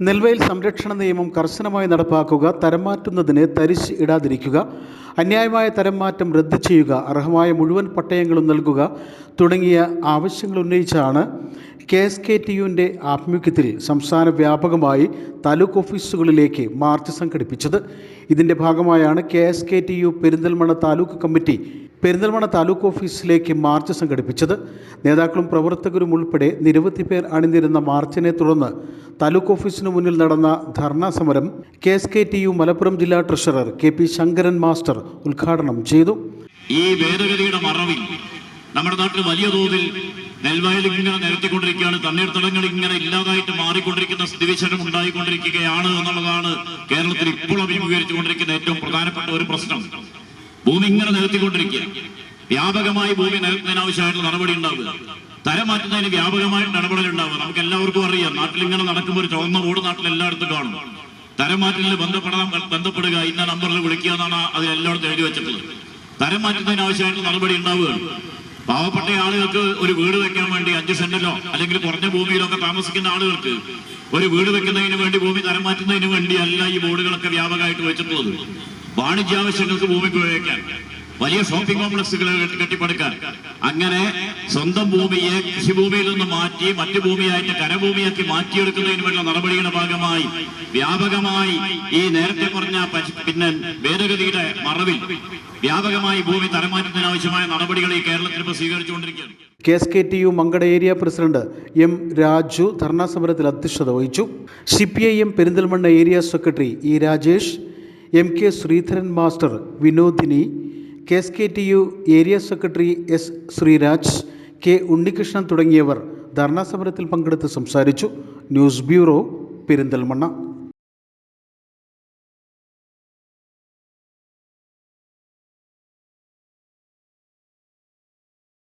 നെൽവയൽ സംരക്ഷണ നിയമം കർശനമായി നടപ്പാക്കുക തരംമാറ്റുന്നതിന് തരിശ് ഇടാതിരിക്കുക അന്യായമായ തരംമാറ്റം റദ്ദ് ചെയ്യുക അർഹമായ മുഴുവൻ പട്ടയങ്ങളും നൽകുക തുടങ്ങിയ ആവശ്യങ്ങൾ ഉന്നയിച്ചാണ് കെ എസ് കെ ടി യുവിന്റെ ആഭിമുഖ്യത്തിൽ സംസ്ഥാന വ്യാപകമായി താലൂക്ക് ഓഫീസുകളിലേക്ക് മാർച്ച് സംഘടിപ്പിച്ചത്. ഇതിന്റെ ഭാഗമായാണ് K S K T U Perinthalmanna taluk committee Perinthalmanna taluk ഓഫീസിലേക്ക് മാർച്ച് സംഘടിപ്പിച്ചത്. നേതാക്കളും പ്രവർത്തകരും ഉൾപ്പെടെ നിരവധി പേർ അണിനിരുന്ന മാർച്ചിനെ തുടർന്ന് താലൂക്ക് ഓഫീസിന് മുന്നിൽ നടന്ന ധർണാ സമരം K S K T U Malappuram ജില്ലാ treasurer K P Sankaran master ഉദ്ഘാടനം ചെയ്തു. ഈ ഭേദഗതിയുടെ മറവിൽ നമ്മുടെ നാട്ടിൽ വലിയ തോതിൽ നെൽവയൽ ഇങ്ങനെ നിരത്തിക്കൊണ്ടിരിക്കുകയാണ്. തണ്ണീർത്തടങ്ങൾ ഇങ്ങനെ ഇല്ലാതായിട്ട് മാറിക്കൊണ്ടിരിക്കുന്ന സ്ഥിതിവിശേഷം ഉണ്ടായിക്കൊണ്ടിരിക്കുകയാണ് എന്നുള്ളതാണ് കേരളത്തിൽ ഇപ്പോൾ അഭിമുഖീകരിച്ചുകൊണ്ടിരിക്കുന്ന ഏറ്റവും പ്രധാനപ്പെട്ട ഒരു പ്രശ്നം. ഭൂമി ഇങ്ങനെ നിരത്തിക്കൊണ്ടിരിക്കുക വ്യാപകമായി ഭൂമി നികത്തുന്നതിന് ആവശ്യമായിട്ടുള്ള നടപടി ഉണ്ടാവുക. തരം മാറ്റുന്നതിന് വ്യാപകമായിട്ട് നടപടി ഉണ്ടാവുക. നമുക്ക് എല്ലാവർക്കും അറിയാം. നാട്ടിൽ ഇങ്ങനെ നടക്കുമ്പോൾ ഒരു ചുവന്ന ബോർഡ് നാട്ടിൽ എല്ലായിടത്തും കാണും. തരം മാറ്റലിന് ബന്ധപ്പെടാൻ ബന്ധപ്പെടുക ഇന്ന നമ്പറിൽ വിളിക്കുക എന്നാണ് അതിൽ എല്ലായിടത്തും എഴുതി വെച്ചിട്ടുള്ളത്. തരം മാറ്റുന്നതിന് ആവശ്യമായിട്ടുള്ള നടപടി ഉണ്ടാവുകയാണ് പാവപ്പെട്ട ആളുകൾക്ക് ഒരു വീട് വെക്കാൻ വേണ്ടി അഞ്ച് സെന്റിലോ അല്ലെങ്കിൽ കുറഞ്ഞ ഭൂമിയിലോ ഒക്കെ താമസിക്കുന്ന ആളുകൾക്ക് ഒരു വീട് വെക്കുന്നതിന് വേണ്ടി ഭൂമി തരം മാറ്റുന്നതിന് വേണ്ടിയല്ല ഈ ബോർഡുകളൊക്കെ വ്യാപകമായിട്ട് വെച്ചിട്ടുള്ളത്. വാണിജ്യാവശ്യങ്ങൾക്ക് ഭൂമി ഉപയോഗിക്കാൻ വലിയ ഷോപ്പിംഗ് കോംപ്ലക്സുകൾ കെട്ടിപ്പടുക്കാൻ. അങ്ങനെ സ്വന്തം ഭൂമിയെ കൃഷിഭൂമിയിൽ നിന്ന് മാറ്റി മറ്റു ഭൂമിയായിട്ട് കരഭൂമിയാക്കി മാറ്റിയെടുക്കുന്നതിന് വേണ്ട നടപടിയുടെ ഭാഗമായി വ്യാപകമായി ഈ നേരത്തെ പറഞ്ഞ പിന്നെ ഭേദഗതിയുടെ മറവിൽ വ്യാപകമായി ഭൂമി തരമാറ്റത്തിനാവശ്യമായ നടപടികൾ ഈ കേരളത്തിൽ ഇപ്പോൾ സ്വീകരിച്ചുകൊണ്ടിരിക്കുകയാണ്. K S K T U Mankada area president M Raju dharna സമരത്തിൽ അധ്യക്ഷത വഹിച്ചു. C P I M Perinthalmanna area secretary E Rajesh M K Sreedharan master Vinodini K S K T U area secretary S Sreeraj K Unnikrishnan തുടങ്ങിയവർ ധർണാ സമരത്തിൽ പങ്കെടുത്ത് സംസാരിച്ചു. News bureau Perinthalmanna.